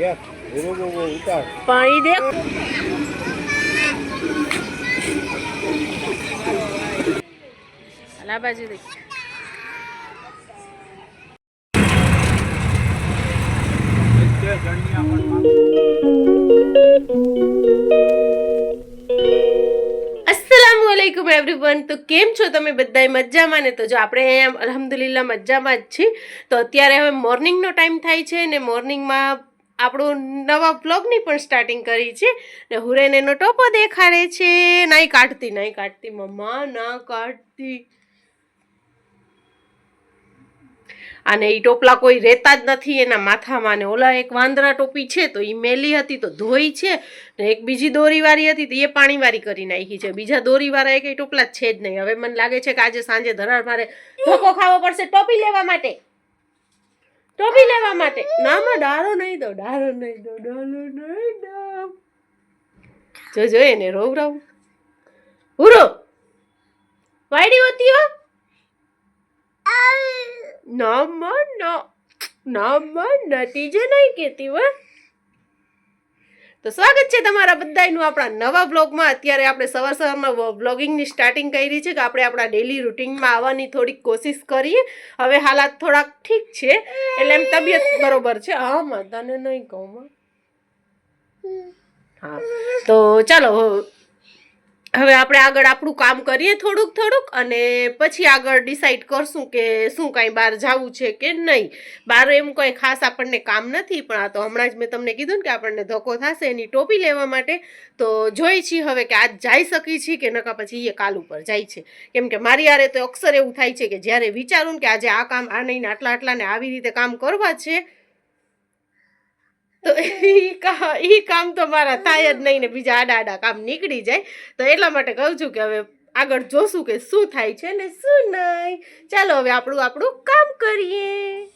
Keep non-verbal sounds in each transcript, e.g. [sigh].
Yes they. પણ આ બાજુ દેખ. એવરીવન તો કેમ છો તમે બધાય મજામાં ને? તો જો આપણે અહીંયા અલહમદુલિલ્લા મજામાં જ છીએ. તો અત્યારે હવે મોર્નિંગનો ટાઈમ થાય છે ને મોર્નિંગમાં આપણું નવા બ્લોગની પણ સ્ટાર્ટિંગ કરી છે ને હુરેન એનો ટોપો દેખાડે છે. નહીં કાઢતી નહીં કાઢતી, મમ્મા, ના કાઢતી. અને એ ટોપલા કોઈ રહેતા જ નથી, એના માથામાં ને ઓલા એક વાંદરા ટોપી છે તો એ મેલી હતી તો ધોઈ છે ને એક બીજી દોરીવાળી હતી તો એ પાણીવાળી કરી નાખી છે. બીજા દોરીવાળા એક ટોપલા છે જ નહીં. હવે મને લાગે છે કે આજે સાંજે ધરાર મારે ધોકો ખાવો પડશે ટોપી લેવા માટે. ટોપી લેવા માટે. ના માં ડારો નહીં દો ડારો નહીં દો ડારો નહીં દો જો જો એને રોવ રોવ. હુરો વાયડી હોતી હો? ના મન ના. ના નતીજે નહીં કહેતી હો. તો સ્વાગત છે તમારા બધાનું આપણા નવા બ્લોગમાં. અત્યારે આપણે સવાર સવારમાં બ્લોગિંગની સ્ટાર્ટિંગ કરી છે કે આપણે આપણા ડેલી રૂટિનમાં આવવાની થોડીક કોશિશ કરીએ. હવે હાલાત થોડાક ઠીક છે. એટલે એમ તબિયત બરોબર છે. હા, માતાને નહીં કહું હા. તો ચાલો હવે આપણે આગળ આપણું કામ કરીએ થોડુંક થોડુંક અને પછી આગળ ડિસાઈડ કરશું કે શું કાંઈ બહાર જવું છે કે નહીં. બહાર એમ કંઈ ખાસ આપણને કામ નથી, પણ આ તો હમણાં જ મેં તમને કીધું ને કે આપણને ધક્કો થશે એની ટોપી લેવા માટે. તો જોઈ છીએ હવે કે આજ જઈ શકી છીએ કે નકા પછી એ કાલ ઉપર જાય છે. કેમ કે મારી યારે તો અક્ષર એવું થાય છે કે જ્યારે વિચારું કે આજે આ કામ આ નહીં આટલા આટલા ને આવી રીતે કામ કરવા છે તો ઈ કામ તો મારા થાય જ નહીં ને બીજા આડા આડા કામ નીકળી જાય. તો એટલા માટે કહું છું કે હવે આગળ જોશું કે શું થાય છે ને શું નહીં. ચાલો હવે આપણું આપણું કામ કરીએ.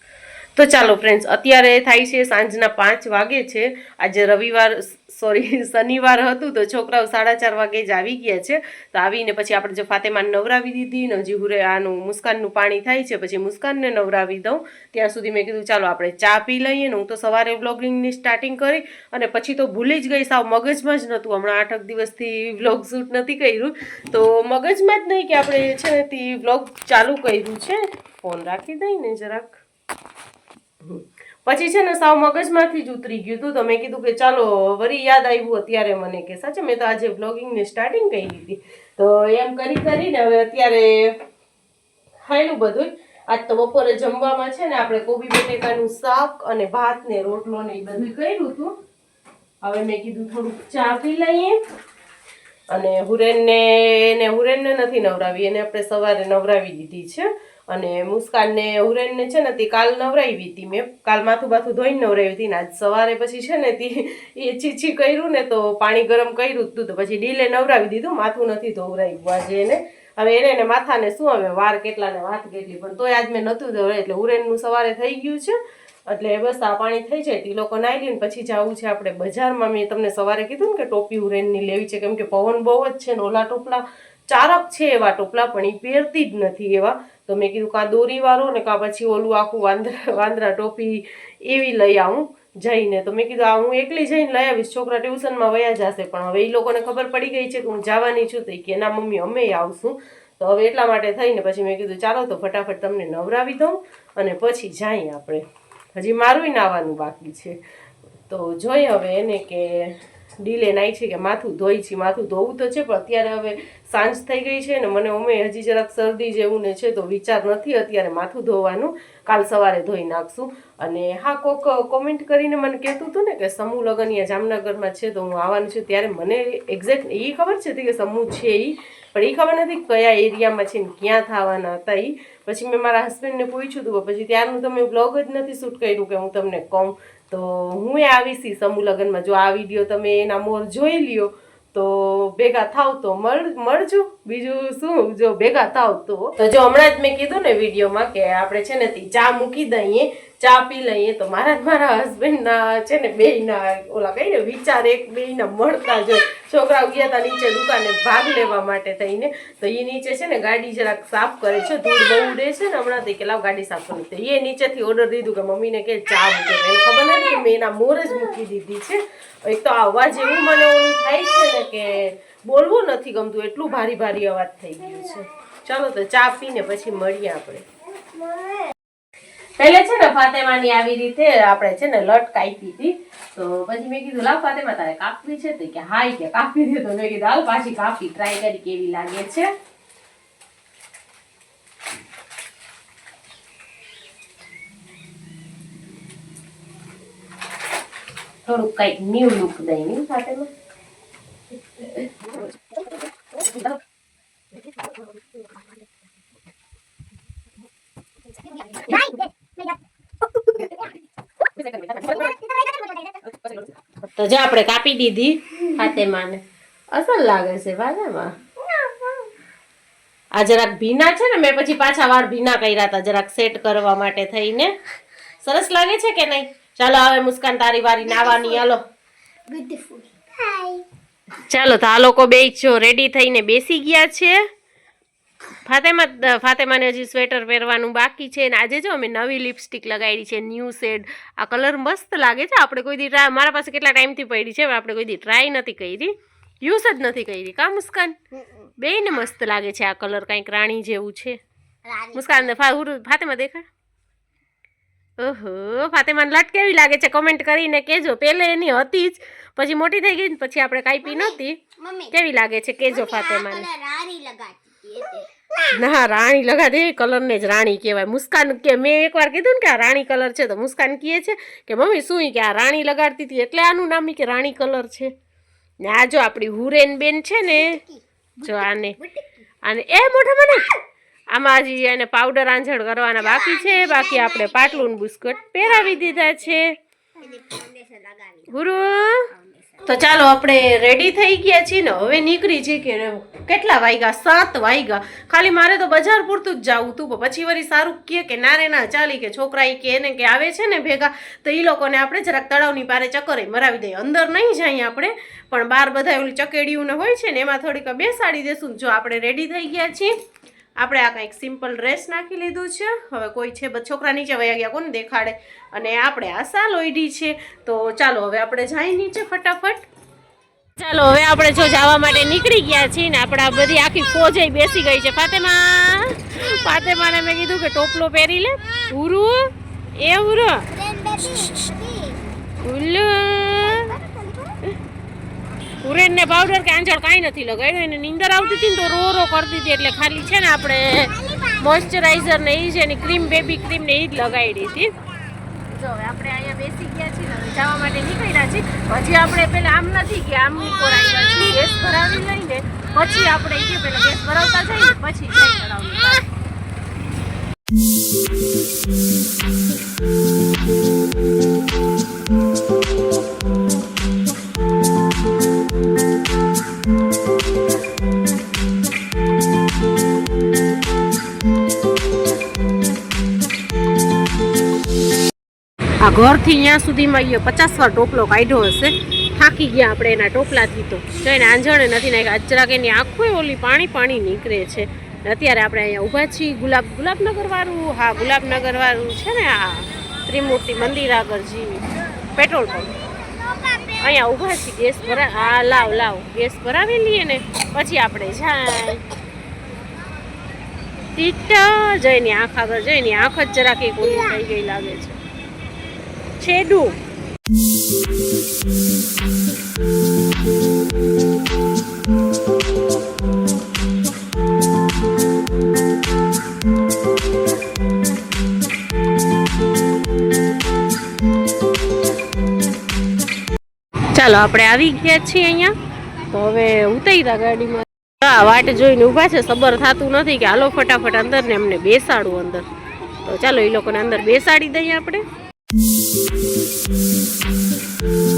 તો ચાલો ફ્રેન્ડ્સ અત્યારે થાય છે સાંજના પાંચ વાગે છે. આજે રવિવાર સોરી શનિવાર હતું તો છોકરાઓ સાડા ચાર વાગે જ આવી ગયા છે. તો આવીને પછી આપણે જો ફાતેમાન નવરાવી દીધી ને હજી હુરે આનું મુસ્કાનનું પાણી થાય છે, પછી મુસ્કાનને નવરાવી દઉં. ત્યાં સુધી મેં કીધું, ચાલો આપણે ચા પી લઈએ ને હું તો સવારે વ્લોગિંગની સ્ટાર્ટિંગ કરી અને પછી તો ભૂલી જ ગઈ, સાવ મગજમાં જ નહોતું. હમણાં આઠક દિવસથી વ્લોગ શૂટ નથી કર્યું. તો મગજમાં જ નહીં કે આપણે છે ને તે વ્લોગ ચાલુ કર્યું છે. ફોન રાખી દઈ ને જરાક. પછી છે ને સાવ મગજમાંથી જ ઉતરી ગયું હતું મેં કીધું કે ચાલો, વરી યાદ આવ્યું અત્યારે મને કે સાચે, મેં તો આજે બ્લોગિંગની સ્ટાર્ટિંગ કરી દીધી. તો એમ કરી કરીને હવે અત્યારે ખાયેલું બધું. આજ તો બપોરે જમવામાં છે ને આપણે કોબી બટેકાનું શાક અને ભાત ને રોટલો ને એ બધું કર્યું હતું હવે મેં કીધું થોડુંક ચા પી લઈએ અને હુરેનને ને હુરેનને નથી નવરાવી, એને આપણે સવારે નવરાવી દીધી છે. અને મુસ્કાનને ઉરેનને છે ને તે કાલ નવરાવી હતી મેં. કાલ માથું બાથું ધોઈને નવરાવી હતી ને આજ સવારે પછી છે ને તે એ છીછી કર્યું ને તો પાણી ગરમ કર્યું હતું તો. પછી ડીલે નવરાવી દીધું, માથું નથી ધોવરાવ્યું આજે એને. હવે એને એને માથાને શું હવે વાર કેટલા ને વાત કેટલી. પણ તોય આજ મેં નહોતું ધોવરાય એટલે ઉરેનનું સવારે થઈ ગયું છે. એટલે બસ આ પાણી થઈ જાય તે લોકો નાઈ લઈને પછી જવું છે આપણે બજારમાં. મેં તમને સવારે કીધું ને કે ટોપી ઉરેનની લેવી છે. કેમ કે પવન બહુ જ છે ને ઓલા ટોપલા. ચારક છે એવા ટોપલા, પણ એ પહેરતી જ નથી એવા. તો મેં કીધું કાં દોરીવાળો ને કાં પછી ઓલું આખું વાંદરા વાંદરા ટોપી એવી લઈ આવું જઈને. તો મેં કીધું, આ હું એકલી જઈને લઈ આવીશ, છોકરા ટ્યુશનમાં વયા જશે. પણ હવે એ લોકોને ખબર પડી ગઈ છે કે હું જવાની છું તો એ કે ના મમ્મી, અમે આવશું. તો હવે એટલા માટે થઈને પછી મેં કીધું, ચાલો તો ફટાફટ તમને નવરાવી દઉં અને પછી જઈએ આપણે. હજી મારું નાવાનું બાકી છે. તો જોઈ હવે એને કે ડીલે નાઈ છે કે માથું ધોઈ છે, માથું ધોવું તો છે, પણ અત્યારે હવે સાંજ થઈ ગઈ છે ને મને અમે હજી જરાક શરદી જેવું ને છે તો વિચાર નથી અત્યારે માથું ધોવાનું. કાલ સવારે ધોઈ નાખશું. અને હા, કોક કોમેન્ટ કરીને મને કહેતું હતું ને કે સમૂહ લગ્ન અહીંયા જામનગરમાં છે તો હું આવવાનું છું. ત્યારે મને એક્ઝેક્ટ એ ખબર છે કે સમૂહ છે એ પણ એ ખબર નથી કયા એરિયામાં છે ને ક્યાં થવાના હતા એ પછી મેં મારા હસબન્ડને પૂછ્યું હતું પછી ત્યારનું તમે બ્લોગ જ નથી શૂટ કર્યું કે હું તમને કહું. તો હું આવીશ સમૂહ લગ્નમાં. જો આ વીડિયો તમે એના મોર જોઈ લ્યો, તો ભેગા થાવ તો મળ, મળજો. બીજું શું? જો ભેગા થાવ તો. તો જો હમણાં જ મેં કીધું ને વિડીયોમાં કે આપણે છે ને ચા મૂકી દઈએ. ચા પી લઈએ તો મારા મારા હસબન્ડના છે ને બેયના ઓલા કહીને વિચાર એક બેયના મળતા જ છોકરાઓ ગયા હતા નીચે દુકાને ભાગ લેવા માટે થઈને, તો એ નીચે છે ને ગાડી જરાક સાફ કરે છે, ધૂળ બહુ ઉડે છે ને હમણાં કે લાવ ગાડી સાફ કરી તો એ નીચેથી ઓર્ડર દીધું કે મમ્મીને કે ચા મૂકે એને ખબર નથી મેં એના મોર જ મૂકી દીધી છે. એક તો આ અવાજ એવું મને ઓલું થાય છે ને કે બોલવું નથી ગમતું, એટલું ભારી ભારી અવાજ થઈ ગયું છે. ચાલો તો ચા પીને પછી મળીએ આપણે. પહેલે છે ને ફાતેમાની આવી રીતે આપણે છે ને લટ કાપી હતી. તો પછી મેં કીધું, લાવ ફાતેમા, તારે કાપવી છે? તો કે, હા કે કાપી દે. તો મેં કીધું, હાલ પાછી કાપી ટ્રાય કરી કેવી લાગે છે? થોડુંક કંઈક ન્યુ લુક દઈ નહીં ફાતેમા. તો જે આપણે કાપી દીધી ફાતેમાને અસલ લાગે છે વાજામાં. આ જરાક ભીના છે ને મેં પછી પાછા વાળ ભીના કર્યા હતા જરાક સેટ કરવા માટે થઈને. સરસ લાગે છે કે નહીં? ચાલો હવે મુસ્કાન તારી વારી નાવાની હાલો. ચાલો તો આ લોકો બે જો રેડી થઈને બેસી ગયા છે. ફાતેમા ફાતેમાને હજી સ્વેટર પહેરવાનું બાકી છે અને આજે જો અમે નવી લિપસ્ટિક લગાવી છે ન્યૂ શેડ. આ કલર મસ્ત લાગે છે. આપણે કોઈ દી ટ્રાય મારા પાસે કેટલા ટાઈમથી પડી છે આપણે કોઈ દી ટ્રાય નથી કરી. યુઝ જ નથી કરી. કા મુસ્કાન? બેયને મસ્ત લાગે છે આ કલર કંઈક રાણી જેવું છે. મુસ્કાન ફાતેમા દેખાડ. ઓહો ફાતેમાને લટ કેવી લાગે છે. કમેન્ટ કરીને કેજો પહેલે એની હતી જ. પછી મોટી થઈ ગઈ ને પછી આપણે કાપી નહોતી. મમ્મી. કેવી લાગે છે? કેજો ફાતેમાન. રાણી લગાડતી. ના, રાણી લગાડે એ કલરને જ રાણી કહેવાય. મુસ્કાન કે, મેં એકવાર કીધું ને કે આ રાણી કલર છે, તો મુસ્કાન કહે છે કે, મમ્મી, શું કે આ રાણી લગાડતી હતી? એટલે આનું નામ કે રાણી કલર છે. ને આ જો આપણી હુરેન બેન છે ને, જો આને આને, એ મોઢા મને. આમાં હજી એને પાવડર આંજણ કરવાના બાકી છે, બાકી આપણે પાટલું બિસ્કટ પહેરાવી દીધા છે. ગુરુ તો ચાલો આપણે રેડી થઈ ગયા છીએ ને હવે નીકળી છીએ કે કેટલા વાગ્યા સાત વાગ્યા ખાલી મારે તો બજાર પૂરતું જ જવું હતું પછી વળી સારું કહે કે ના રે ના ચાલી કે છોકરા કે એને કે આવે છે ને ભેગા, તો એ લોકોને આપણે જરાક તળાવની પારે ચક્કરે મરાવી દઈએ. અંદર નહીં જઈએ આપણે, પણ બહાર બધા ઓલી ચકેડીયું ને હોય છે ને એમાં થોડીક બેસાડી દેશું જો આપણે રેડી થઈ ગયા છીએ. આપણે આ કંઈક સિમ્પલ ડ્રેસ નાખી લીધું છે. હવે કોઈ છે છોકરા નીચે વયા ગયા કોને દેખાડે? અને આપણે આ સાલ ઓઈડી છે. તો ચાલો હવે આપણે જઈએ નીચે ફટાફટ. ચાલો હવે આપણે જો જવા માટે નીકળી ગયા છીએ ને આપણે આ બધી આખી ફોજ બેસી ગઈ છે. ફાતેમા ફાતેમાને મેં કીધું કે ટોપલો પહેરી લે. ઉરુ એ ઉરુ. ઉલ્લુ. ઉરેન ને પાવડર કે આંચળ કાંઈ નથી લગાડ્યું. એને નીંદર આવતી હતી ને તો રો રો કરતી હતી એટલે ખાલી છે ને આપણે મોઇશ્ચરાઇઝર ને એ છે ને ક્રીમ બેબી ક્રીમ ને એ જ લગાડી હતી. જો હવે આપણે અહીંયા બેસી ગયા છીએ ને જવા માટે નીકળ્યા છીએ. હજી આપણે પેલા આમ નથી કે આમ નીકોરાઈ ગેસ ભરાવી લઈને પછી આપણે કે પેલા ગેસ ભરાવતા જઈએ પછી જઈ ચડાવવું આ ઘરથી અહીંયા સુધીમાં ગયો પચાસ વાર ટોપલો કાઢ્યો હશે. થાકી ગયા આપણે એના ટોપલાથી તો. જો એને આંજણે નથી નાખ્યા. અજરાક એની આખું ઓલી પાણી પાણી નીકળે છે. અત્યારે આપણે અહીંયા ઊભા છીએ. ગુલાબ, ગુલાબનગરવાળું? હા, ગુલાબનગરવાળું છે ને આ ત્રિમૂર્તિ મંદિર આગળ જી પેટ્રોલ પંપ. અહીંયા ઊભા છીએ. ગેસ ભરા, હા, લાવ લાવ. ગેસ ભરાવી લઈએ ને, પછી આપણે જાય. ટીટા. જઈને આંખ આગળ જઈને આંખ જ જરાક એક ઓલી થઈ ગઈ લાગે છે. છેડું. ચાલો, આપણે આવી ગયા છીએ અહીંયા. તો હવે ઉતર્યા ગાડીમાં. હા વાટ જોઈને ઊભા છે, સબર થતું નથી કે હાલો ફટાફટ અંદર ને એમને બેસાડું અંદર. તો ચાલો, એ લોકોને અંદર બેસાડી દઈએ આપણે. Thank you.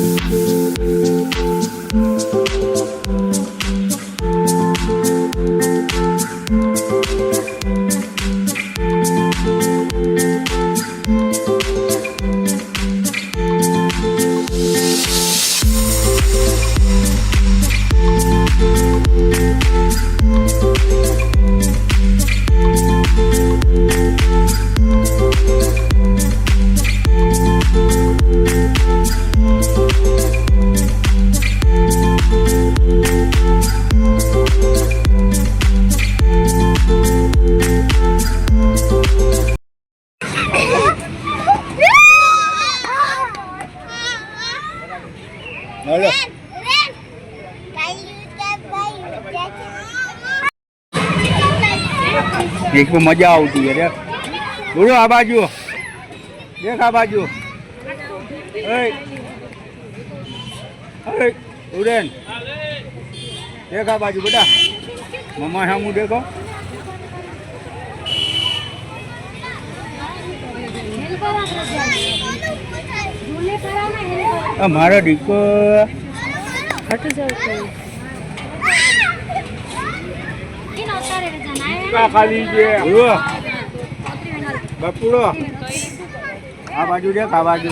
દેખમાં મજા આવતી અરે બોલો આ બાજુ. દેખ આ બાજુ. ઉડેન. દેખ આ બાજુ, બેટા. મમ્મા સામું દેખો. મારો દીકો હટી જાવ તો ખાલી છે બપુડો. આ બાજુ દેખ આ બાજુ.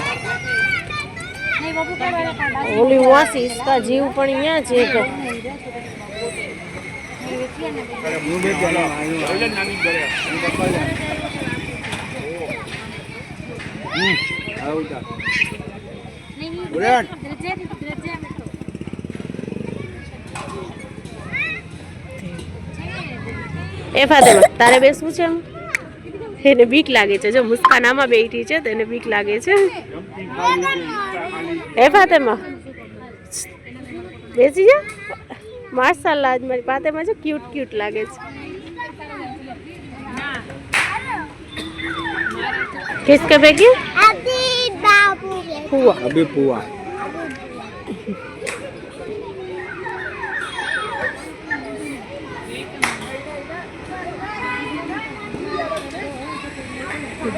ઓલી વાસી ઇસકા જીવ પણ અહીંયા છે કે હમ. આવું તા ઉડેન એ ફાતેમા તારે બેસવું છે? એમ? એને બીક લાગે છે. જો મુસ્કાન આમાં બેઠી છે તો એને બીક લાગે છે. હે ફાતેમા બેસી જા. માશાલ્લાહ આજ મારી પાતેમાં છે ક્યુટ ક્યુટ લાગે છે. કિસકે બેગી અભી બાબુ હુઆ અભી પુઆ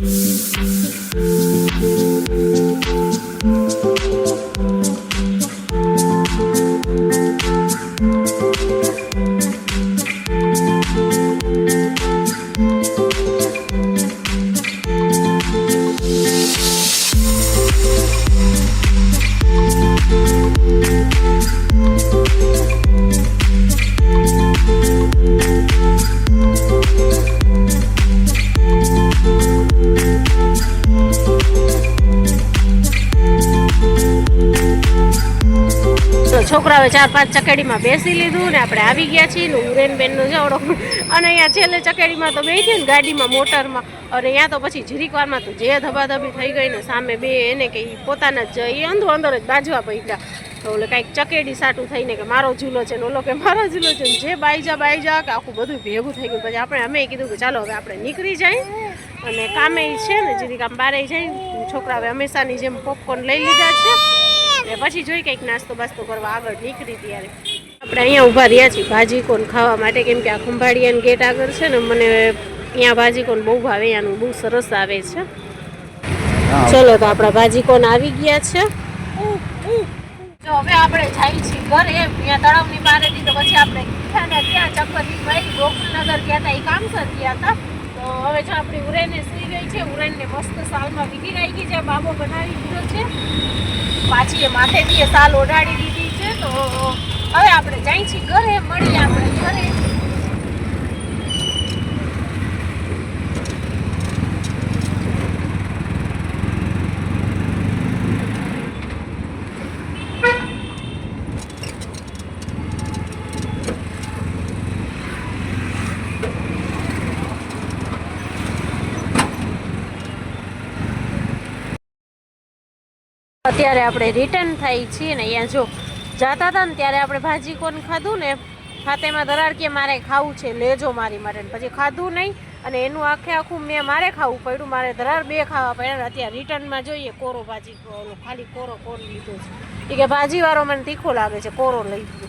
Thank you. ચાર પાંચ ચકેડીમાં બેસી લીધું ને આપણે આવી ગયા છીએ ને ઉરેન બેનનું જવડો અને અહીંયા છેલ્લે ચકેડીમાં તો બેસી ને ગાડીમાં, મોટરમાં. અને અહીંયા તો પછી ઝીરીકવારમાં તો જે ધબાધબી થઈ ગઈ ને સામે બે એને કે એ પોતાના જ એ અંદરો અંદર જ બાજવા પડ્યા. તો ઓલે કાંઈક ચકેડી સાટું થઈને કે મારો ઝૂલો છે ને ઓલો કે મારો ઝૂલો છે ને જે બાઈજા બાઈજા કે આખું બધું ભેગું થઈ ગયું. પછી આપણે અમે કીધું કે ચાલો હવે આપણે નીકળી જાય. અને કામે છે ને જીરી કામ બારે જાય છોકરા હવે હંમેશાની જેમ પોપકોર્ન લઈ લીધા છે. ને પછી જોઈ કંઈક નાસ્તો બાસ્તો કરવા આગળ નીકળી ત્યારે. આપણે અહીંયા ઊભા રહ્યા છીએ ભાજી કોણ ખાવા માટે કેમ કે આ ખંભાળિયાન ગેટ આગળ છે ને મને અહીંયા ભાજી કોણ બહુ ભાવે અહીંયાનું બહુ સરસ આવે છે. ચલો તો આપણા ભાજી કોણ આવી ગયા છે. જો હવે આપણે જઈએ છીએ ઘરે ત્યાં તળાવની પારેથી તો પછી આપણે ત્યાં ચક્કરની ભાઈ ગોકુલનગર ગયા હતા એ કામસર ગયા હતા તો હવે જો આપણી ઉરેને સુઈ ગઈ છે ઉરેનને મસ્ત સાલમાં વીટી રાખી છે બાબો બનાવી દીધો છે. પાછી એ માથેથી એ સાલ ઓઢાડી દીધી છે તો હવે આપણે જાય છીએ ઘરે, મળીએ આપણે ઘરે. અત્યારે આપણે રિટર્ન થઈ છીએ ને અહીંયા જો જાતા હતા ને ત્યારે આપણે ભાજી કોણ ખાધું ને ખાતેમાં દરાર કે મારે ખાવું છે, લેજો મારી માટે પછી ખાધું નહીં અને એનું આખે આખું મેં મારે ખાવું પડ્યું. મારે દરાર બે ખાવા પડ્યા અત્યારે રિટર્નમાં જોઈએ કોરો ભાજી ખાલી કોરો કોણ લીધો છે. એ કે ભાજીવાળો મને તીખો લાગે છે, કોરો લઈ લીધો.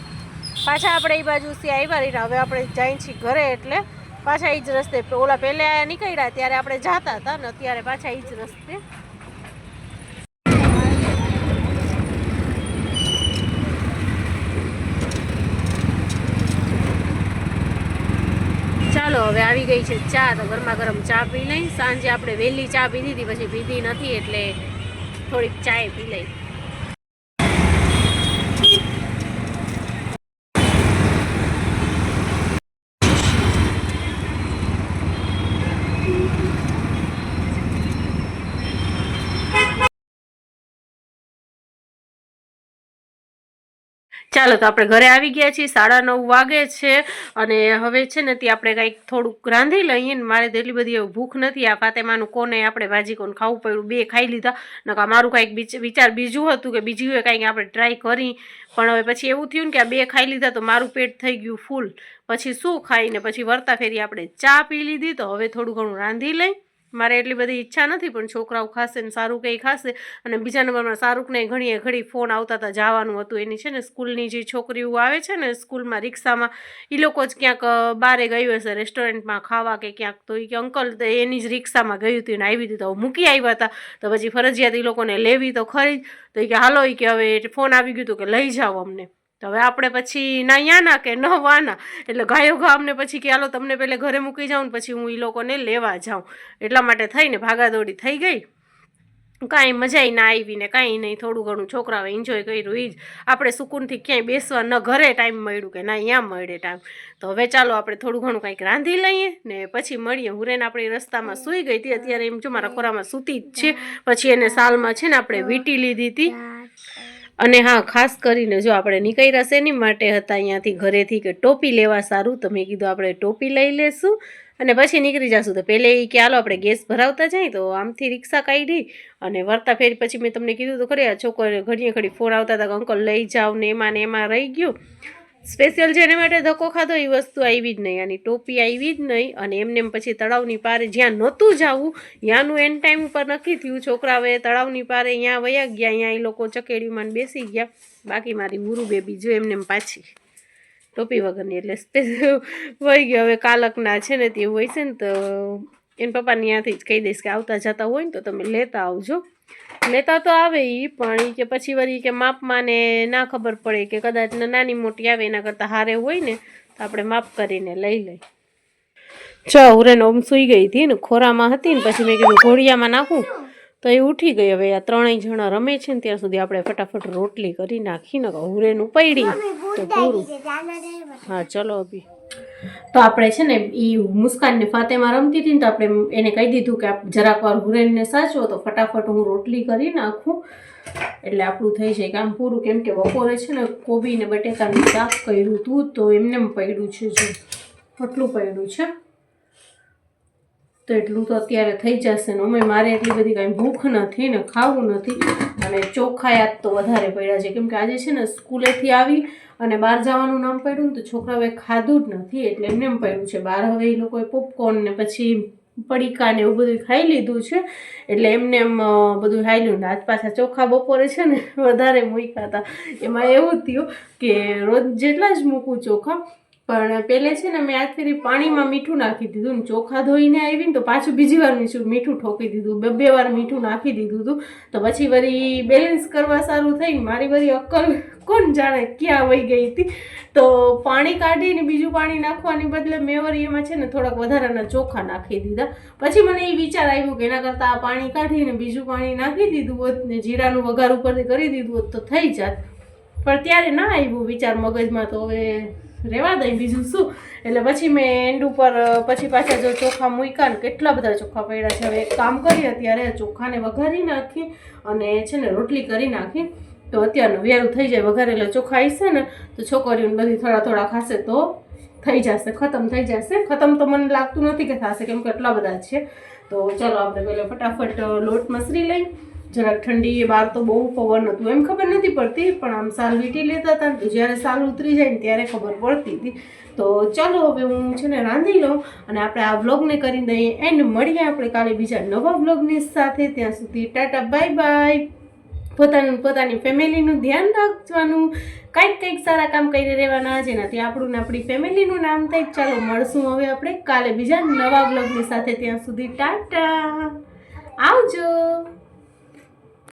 પાછા આપણે એ બાજુથી આવ્યા રહીને હવે આપણે જાય છીએ ઘરે એટલે પાછા એ જ રસ્તે. ઓલા પહેલાં નીકળ્યા ત્યારે આપણે જતા હતા ને અત્યારે પાછા એ જ રસ્તે ચાલો હવે આવી ગઈ છે ચા, તો ગરમા ગરમ ચા પી લઈ. સાંજે આપણે વહેલી ચા પીધી હતી પછી પીધી નથી, એટલે થોડીક ચાય પી લઈ. ચાલો તો આપણે ઘરે આવી ગયા છીએ, સાડા નવ વાગે છે અને હવે છે ને ત્યાં આપણે કંઈક થોડુંક રાંધી લઈએ ને મારે એટલી બધી ભૂખ નથી. આ ફાતેમાનું કોને આપણે ભાજી કોને ખાવું પડ્યું, બે ખાઈ લીધા. નકા મારું કાંઈક વિચાર બીજું હતું કે બીજું એ કાંઈક આપણે ટ્રાય કરી. પણ હવે પછી એવું થયું ને કે આ બે ખાઈ લીધા તો મારું પેટ થઈ ગયું ફૂલ પછી શું ખાઈને પછી વરતા ફેરી આપણે ચા પી લીધી તો હવે થોડું ઘણું રાંધી લઈ. મારે એટલી બધી ઈચ્છા નથી, પણ છોકરાઓ ખાશે ને સારું કંઈ ખાશે અને બીજા નંબરમાં શાહરૂખને ઘણીએ ઘડી ફોન આવતા હતા જવાનું હતું. એની છે ને સ્કૂલની જે છોકરીઓ આવે છે ને સ્કૂલમાં રિક્ષામાં એ લોકો જ ક્યાંક બારે ગયું હશે રેસ્ટોરન્ટમાં ખાવા કે ક્યાંક, તો એ કે અંકલ તો એની જ રિક્ષામાં ગયું હતું ને આવી હતી, તો મૂકી આવ્યા હતા. તો પછી ફરજિયાત એ લોકોને લેવી તો ખરી જ. તો એ કે હાલો એ કે હવે ફોન આવી ગયું હતું કે લઈ જાઓ અમને. તો હવે આપણે પછી ના યાના કે ન વાના? એટલે ગાયો ઘા અમને પછી કે, હાલો, તમને પહેલે ઘરે મૂકી જાઉં પછી હું એ લોકોને લેવા જાઉં. એટલા માટે થઈને ભાગાદોડી થઈ ગઈ. કાંઈ મજાય ના આવી ને કાંઈ નહીં, થોડું ઘણું છોકરાઓએ એન્જોય કર્યું એ જ. આપણે સુકૂનથી ક્યાંય બેસવા ન ઘરે ટાઈમ મળ્યું કે ના, અહીંયા મળે ટાઈમ તો હવે ચાલો આપણે થોડું ઘણું કંઈક રાંધી લઈએ ને પછી મળીએ. હુરેન આપણી રસ્તામાં સૂઈ ગઈ હતી. અત્યારે એમ જો મારા ખોરામાં સૂતી જ છે. પછી એને સાલમાં છે ને આપણે વીંટી લીધી હતી. અને હા, ખાસ કરીને જો આપણે નીકળ્યા શેની માટે હતા અહીંયાથી ઘરેથી કે ટોપી લેવા સારું, તો મેં કીધું આપણે ટોપી લઈ લેશું અને પછી નીકળી જશું. તો પહેલે એ કે, હાલો, આપણે ગેસ ભરાવતા જાય, તો આમથી રિક્ષા કાઢી અને વરતા ફેરી પછી મેં તમને કીધું તો ખરી, આ છોકરો ઘડીએ ઘડી ફોન આવતા હતા અંકલ, લઈ જાઓ ને, એમાં ને એમાં રહી ગયું. સ્પેશિયલ જેને માટે ધક્કો ખાધો એ વસ્તુ આવી જ નહીં. આની ટોપી આવી જ નહીં અને એમને એમ પછી તળાવની પારે જ્યાં નહોતું જવું, ત્યાંનું એન ટાઈમ ઉપર નક્કી થયું છોકરાઓએ તળાવની પારે ત્યાં વયા ગયા, અહીંયા એ લોકો ચકેડીમાં બેસી ગયા. બાકી મારી ગુરુ બેબી જો એમને પાછી ટોપી વગરની એટલે સ્પેશિયલ વહી ગયો. હવે કાલકના છે ને તે હોય છે ને તો એના પપ્પાને ત્યાંથી જ કહી દઈશ કે આવતા જતા હોય ને તો તમે લેતા આવજો. લેતા તો આવે એ પણ કે પછી વળી કે માપમાં ને ના ખબર પડે કે કદાચ નાની મોટી આવે એના કરતાં હારે હોય ને, તો આપણે માપ કરીને લઈ લઈ. ચો ઉરેન ઓમ સૂઈ ગઈ હતી ને, ખોરામાં હતી ને, પછી મેં કીધું ઘોડિયામાં નાખું, તો એ ઉઠી ગઈ. હવે આ ત્રણેય જણા રમે છે ને, ત્યાં સુધી આપણે ફટાફટ રોટલી કરી નાખી ને ઉરેન પડી તો પૂરું. હા, ચલો અભી. તો આપણે છે ને એ મુસ્કાનને ફાતેમાં રમતી હતી ને તો આપણે એને કહી દીધું કે જરાક વાર હુરેનને સાચવો તો ફટાફટ હું રોટલી કરી નાખું. એટલે આપણું થઈ જાય કામ પૂરું. કેમ કે બપોરે છે ને કોબી ને બટેકાનું શાક કર્યું હતું તો એમને એમ પડ્યું છે જો. આટલું પડ્યું છે. તો એટલું તો અત્યારે થઈ જશે ને અમે, મારે એટલી બધી કાંઈ ભૂખ નથી ને ખાવું નથી. અને ચોખા યાદ તો વધારે પડ્યા છે. કેમ કે આજે છે ને સ્કૂલેથી આવી અને બહાર જવાનું નામ પડ્યું ને તો છોકરાઓએ ખાધું જ નથી. એટલે એમને એમ પડ્યું છે, બહાર હવે એ લોકોએ પોપકોર્ન ને પછી પડીકા ને એવું બધું ખાઈ લીધું છે. એટલે એમને એમ બધું ખાઈ ને આજ પાછા ચોખા બપોરે છે ને, [laughs] વધારે મૂક્યા હતા. એમાં એવું થયું કે રોજ જેટલા જ મૂકું ચોખા પણ પેલે છે ને મેં આજ પાણીમાં મીઠું નાખી દીધું ને ચોખા ધોઈને આવીને તો પાછું બીજી વાર મીઠું મીઠું ઠોકી દીધું. બે બે વાર મીઠું નાખી દીધું હતું તો પછી વળી બેલેન્સ કરવા સારું થઈ મારી વળી અક્કલ કોણ જાણે ક્યાં વહી ગઈ હતી. તો પાણી કાઢીને બીજું પાણી નાખવાની બદલે મેં વળી એમાં છે ને થોડાક વધારાના ચોખા નાખી દીધા. પછી મને એ વિચાર આવ્યો કે એના કરતાં આ પાણી કાઢીને બીજું પાણી નાખી દીધું હોત ને જીરાનું વઘાર ઉપરથી કરી દીધું હોત તો થઈ જાત. પણ ત્યારે ના આવ્યું વિચાર મગજમાં તો હવે રહેવા દઈ બીજું શું? એટલે પછી મેં એન્ડ ઉપર પછી પાછા જો ચોખા મૂક્યા ને કેટલા બધા ચોખા પડ્યા છે. હવે એક કામ કરીએ અત્યારે, ચોખાને વઘારી નાખી અને છે ને રોટલી કરી નાખી તો અત્યારનું વેરું થઈ જાય વઘારેલા ચોખા હશે ને, તો છોકરીઓને બધી થોડા થોડા ખાશે તો થઈ જશે, ખતમ થઈ જશે. ખતમ તો મને લાગતું નથી કે થશે, કેમ કે એટલા બધા છે. તો ચાલો આપણે પહેલાં ફટાફટ લોટ મસરી લઈ. જરાક ઠંડી એ બહાર તો બહુ પવન હતું. એમ ખબર નથી પડતી, પણ આમ સાલ વીટી લેતા હતા તો જ્યારે સાલ ઉતરી જાય ને ત્યારે ખબર પડતી હતી. તો ચાલો હવે હું છે ને રાંધી લઉં અને આપણે આ વ્લોગને કરી દઈએ એન્ડ મળીએ આપણે કાલે બીજા નવા વ્લોગની સાથે. ત્યાં સુધી ટાટા, બાય બાય. પોતાનું પોતાની ફેમિલીનું ધ્યાન રાખવાનું. કંઈક કંઈક સારા કામ કરી રહેવાના, જેનાથી આપણું ને આપણી ફેમિલીનું નામ થાય. ચાલો મળશું હવે આપણે કાલે બીજા નવા વ્લોગની સાથે. ત્યાં સુધી ટાટા. આવજો.